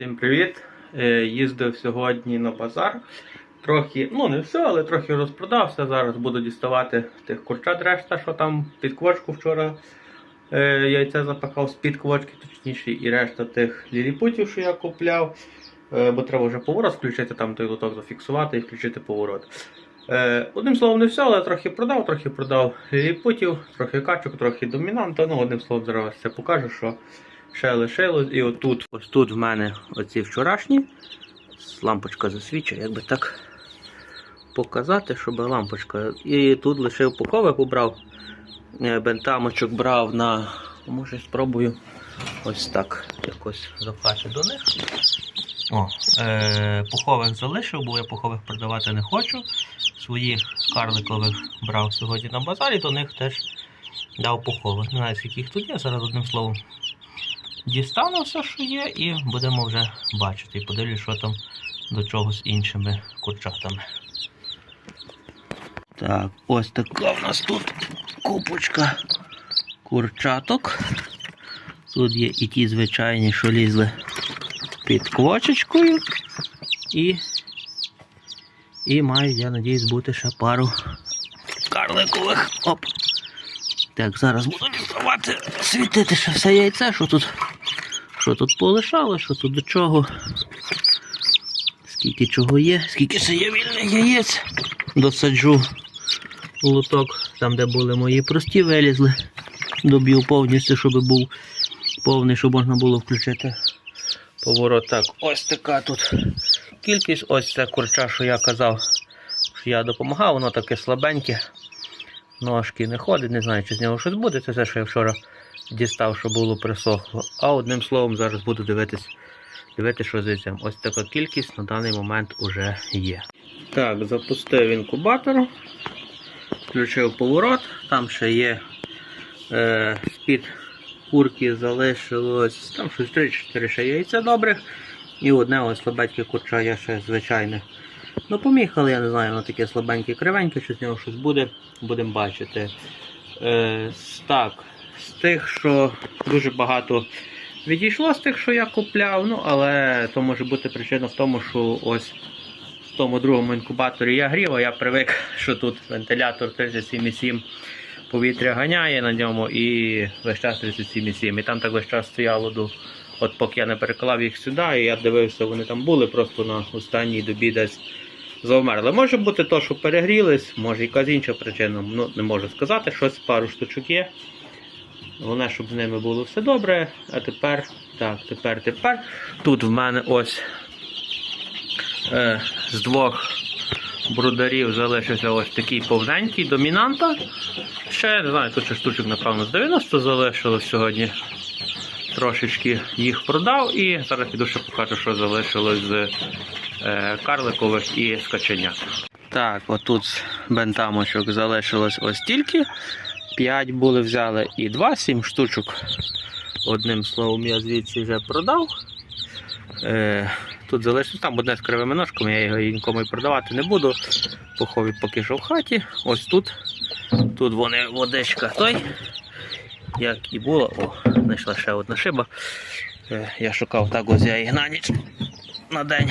Всім привіт! Е, Їздив сьогодні на базар. Трохи, ну не все, але трохи розпродався. Зараз буду діставати тих курчат решта, що там під квочку вчора е, яйця запахав з-під квочки, точніше, і решта тих ліліпутів, що я купляв. Е, бо треба вже поворот включити, там той лоток зафіксувати і включити поворот. Одним словом, не все, але трохи продав, трохи продав ліліпутів, трохи качок, трохи домінанта. Ну, одним словом, зараз це покажу, що ще лишилось. І отут, ось тут в мене оці вчорашні. Лампочка засвічує, як би так показати, щоб лампочка. І тут лише упаковок убрав. Е, Бентамочок брав на. Може спробую ось так якось запхати до них. О, е, пухових залишив, бо я пухових продавати не хочу. Своїх карликових брав сьогодні на базарі, до них теж дав пухових. Не знаю, скільки їх тут є, зараз одним словом. Дістану все, що є, і будемо вже бачити. І подивлюсь, що там до чого з іншими курчатами. Так, ось така в нас тут купочка курчаток. Тут є і ті звичайні, що лізли під квочечкою. І, і мають, я надіюсь, бути ще пару карликових. Оп. Так, зараз буду діставати, світити ще все яйце, що тут, що тут полишало, що тут до чого. Скільки чого є, скільки ще є вільних яєць. Досаджу лоток, там де були мої прості, вилізли. Доб'ю повністю, щоб був повний, щоб можна було включити поворот. Так, ось така тут кількість, ось це курча, що я казав, що я допомагав, воно таке слабеньке. Ножки не ходить, не знаю, чи з нього щось буде. Це все, що я вчора дістав, що було присохло. А одним словом, зараз буду дивитись, дивитись, що з яйцем. Ось така кількість на даний момент уже є. Так, запустив інкубатор, включив поворот, там ще є е, з-під курки залишилось там щось 3-4 ще яйця добрих. І одне ось слабеньке курча я ще звичайне. Ну, поміг, але я не знаю, воно таке слабеньке, кривеньке, що з нього щось буде, будемо бачити. Е, так, з тих, що дуже багато відійшло з тих, що я купляв, ну, але то може бути причина в тому, що ось в тому другому інкубаторі я грів, а я привик, що тут вентилятор 37,7 повітря ганяє на ньому і весь час 37,7. І там так весь час стояло до. От поки я не переклав їх сюди, і я дивився, вони там були, просто на останній добі десь завмерли. Може бути то, що перегрілись, може якась інша причина. Ну, не можу сказати, щось пару штучок є. Головне, щоб з ними було все добре. А тепер, так, тепер, тепер. Тут в мене ось е, з двох брударів залишився ось такий повненький домінанта. Ще не знаю, тут ще штучок, напевно, з 90 залишилось сьогодні. Трошечки їх продав і зараз піду ще покажу, що залишилось з е, карликових і з. Так, отут з бентамочок залишилось ось тільки. 5 були взяли і 2, 7 штучок. Одним словом, я звідси вже продав. Е, тут залишилось там одне з кривими ножками, я його нікому і продавати не буду. Похові поки що в хаті. Ось тут. Тут вони водичка той. Як і було. О, знайшла ще одна шиба. Е, я шукав так ось я їх на ніч на день.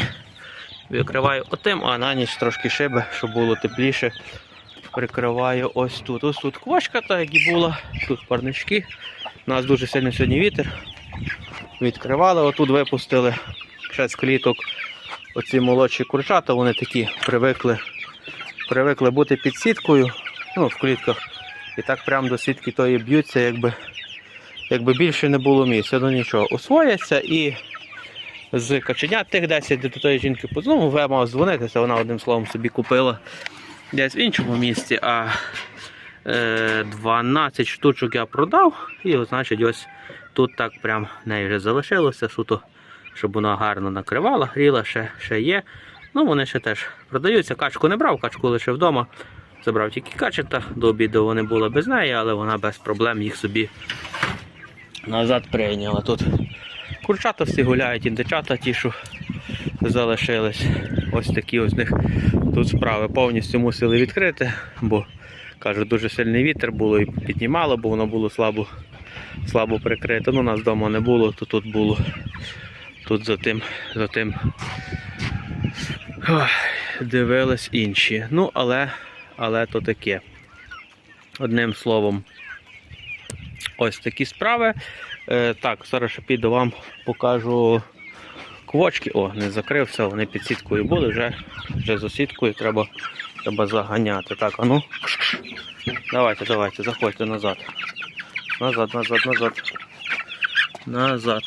Викриваю отим, а на ніч трошки шиби, щоб було тепліше. Прикриваю ось тут. Ось тут квачка, так як і була. Тут парнички. У нас дуже сильний сьогодні вітер. Відкривали, отут випустили ще з кліток оці молодші курчата, вони такі привикли, привикли бути під сіткою, ну, в клітках. І так прямо до сітки тої б'ються, якби, якби більше не було місця. Ну нічого, освояться і з каченят тих 10 до тої жінки ну, вже мав дзвонитися, вона одним словом собі купила десь в іншому місці, а е, 12 штучок я продав, і значить ось тут так прям в неї вже залишилося, суто, щоб вона гарно накривала, гріла, ще, ще є. Ну, вони ще теж продаються. Качку не брав, качку лише вдома. Забрав тільки качета, до обіду вони були без неї, але вона без проблем їх собі назад прийняла. Тут курчата всі гуляють, індичата ті, що залишились. Ось такі ось них тут справи повністю мусили відкрити, бо кажу, дуже сильний вітер було і піднімало, бо воно було слабо, слабо прикрите. Ну, нас вдома не було, то тут було. тут за тим, за тим дивились інші. Ну, але, але то таке. Одним словом, ось такі справи. Е, так, зараз ще піду вам покажу квочки. О, не закрився, вони під сіткою були, вже, вже за сіткою треба, треба заганяти. Так, а ну. Давайте, давайте, заходьте назад. Назад, назад, назад. Назад.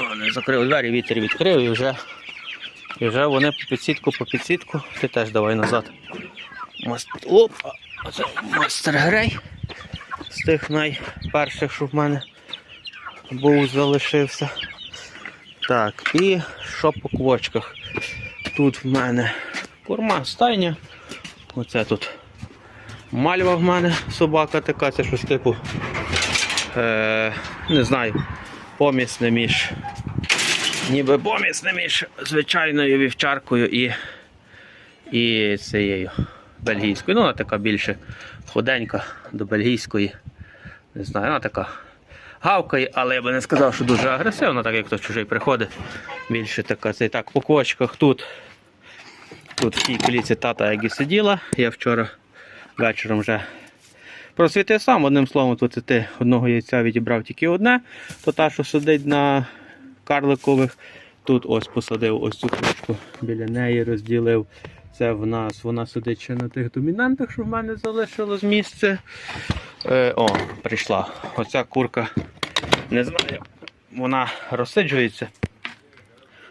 О, не закрив двері, вітер відкрив і вже, і вже вони по підсітку, по підсітку. Ти теж давай назад. Опа! Оце мастер грей. З тих найперших, що в мене був, залишився. Так, і що по квочках? Тут в мене корма, стайня. Оце тут мальва в мене собака така, це щось типу. Е, не знаю, помісне між. Ніби помісне між звичайною вівчаркою і, і цією бельгійською. Ну, вона така більше худенька до бельгійської. Не знаю, вона така гавкає, але я би не сказав, що дуже агресивна, так як хтось чужий приходить. Більше така це так по кочках тут. Тут в тій кліці тата як і сиділа. Я вчора вечором вже просвітив сам. Одним словом, тут ти одного яйця відібрав тільки одне, то та, що сидить на карликових. Тут ось посадив ось цю кучку біля неї, розділив. Це в нас, вона сидить ще на тих домінантах, що в мене залишилось місце. Е, о, прийшла. Оця курка, не знаю, вона розсиджується.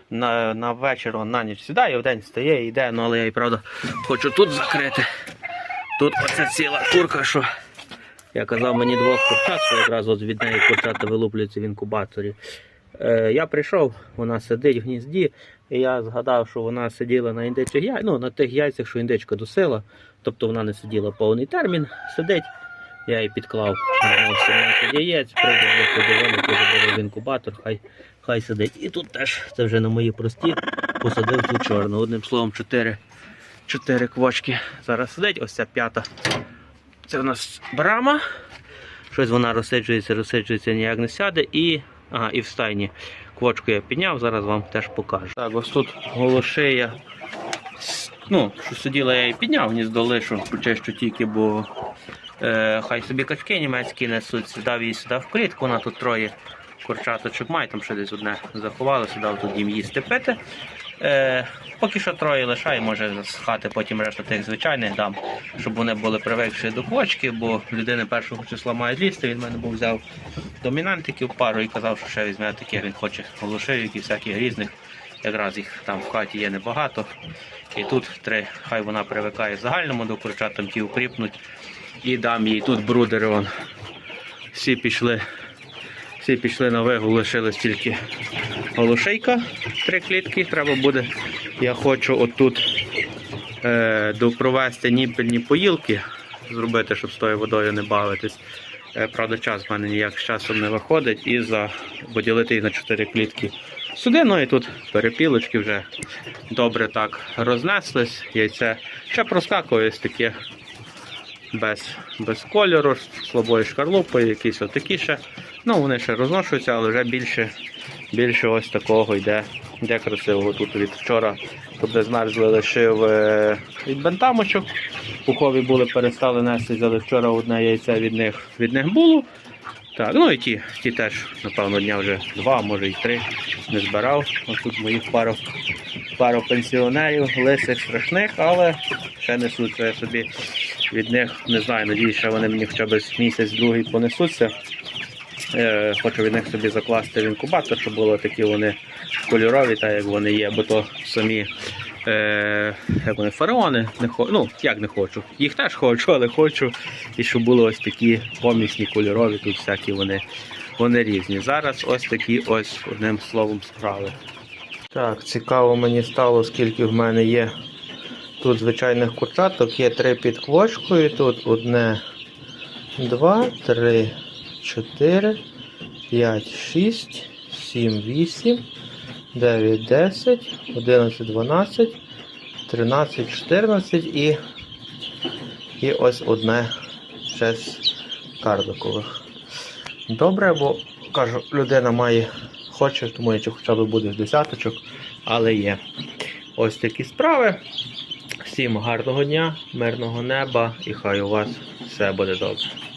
На, на вечір, он на ніч сідає, вдень стає і йде, ну але я і правда хочу тут закрити. Тут оця ціла курка, що я казав мені двох курчат, що от від неї курчата вилуплюються в інкубаторі. Е, я прийшов, вона сидить в гнізді, і я згадав, що вона сиділа на індичих яйцях, ну, на тих яйцях, що індичка досила. Тобто вона не сиділа повний термін, сидить. Я їй підклав на яєць, прийде подивимо, подивимо в інкубатор, хай, хай сидить. І тут теж це вже на мої прості посадив ту чорну. Одним словом, 4, 4 квочки зараз сидить, ось ця п'ята. Це у нас брама. Щось вона розсиджується, розсиджується, ніяк не сяде. І, ага, і в стайні квочку я підняв, зараз вам теж покажу. Так, ось тут голошея. Ну, що сиділа, я її підняв, гніздо лишу, що тільки, бо е, хай собі качки німецькі несуть, дав її сюди в клітку, вона тут троє курчаточок має, там ще десь одне заховало, сюди тут їм їсти пити. Е, поки що троє лишаю, може з хати потім решта тих звичайних дам, щоб вони були привикші до квочки, бо людини першого числа мають лізти. Він в мене був взяв домінантиків пару і казав, що ще візьме таких, він хоче голошивок і всяких різних. Якраз їх там в хаті є небагато. І тут три, хай вона привикає в загальному до курчат, там ті укріпнуть. І дам їй тут брудери. Вон. Всі пішли. Всі пішли на вигул, лишилась тільки голошейка, три клітки. Треба буде. Я хочу отут е, допровести ніпельні поїлки, зробити, щоб з тою водою не бавитись. Е, правда, час в мене ніяк з часом не виходить і за поділити їх на чотири клітки. Сюди, ну і тут перепілочки вже добре так рознеслись. Яйце ще проскакує ось таке без, без кольору, слабою шкарлупою, якісь отакі ще. Ну, вони ще розношуються, але вже більше, більше ось такого йде, йде красивого. Тут від вчора тут змерзли лишив е, від бентамочок. Пухові були, перестали нести, але вчора одне яйце від них, від них було. Так, ну і ті, ті теж, напевно, дня вже два, може й три не збирав. Ось тут моїх пару, пару пенсіонерів, лисих страшних, але ще несуться я собі від них, не знаю, надіюсь, що вони мені хоча б місяць-другий понесуться. Е, хочу від них собі закласти в інкубатор, щоб були такі вони кольорові, так як вони є, бо то самі е, як вони, фараони, не хо... ну як не хочу. Їх теж хочу, але хочу. І щоб були ось такі помісні кольорові, тут всякі вони, вони різні. Зараз ось такі ось одним словом справи. Так, цікаво мені стало, скільки в мене є тут звичайних курчаток. Є три під квочкою, тут одне, два, три, чотири, п'ять, шість, сім, вісім. 9, 10, 11, 12, 13, 14 і, і ось одне ще з карликових. Добре, бо кажу, людина має хоче, тому що хоча б буде з десяточок, але є. Ось такі справи. Всім гарного дня, мирного неба і хай у вас все буде добре.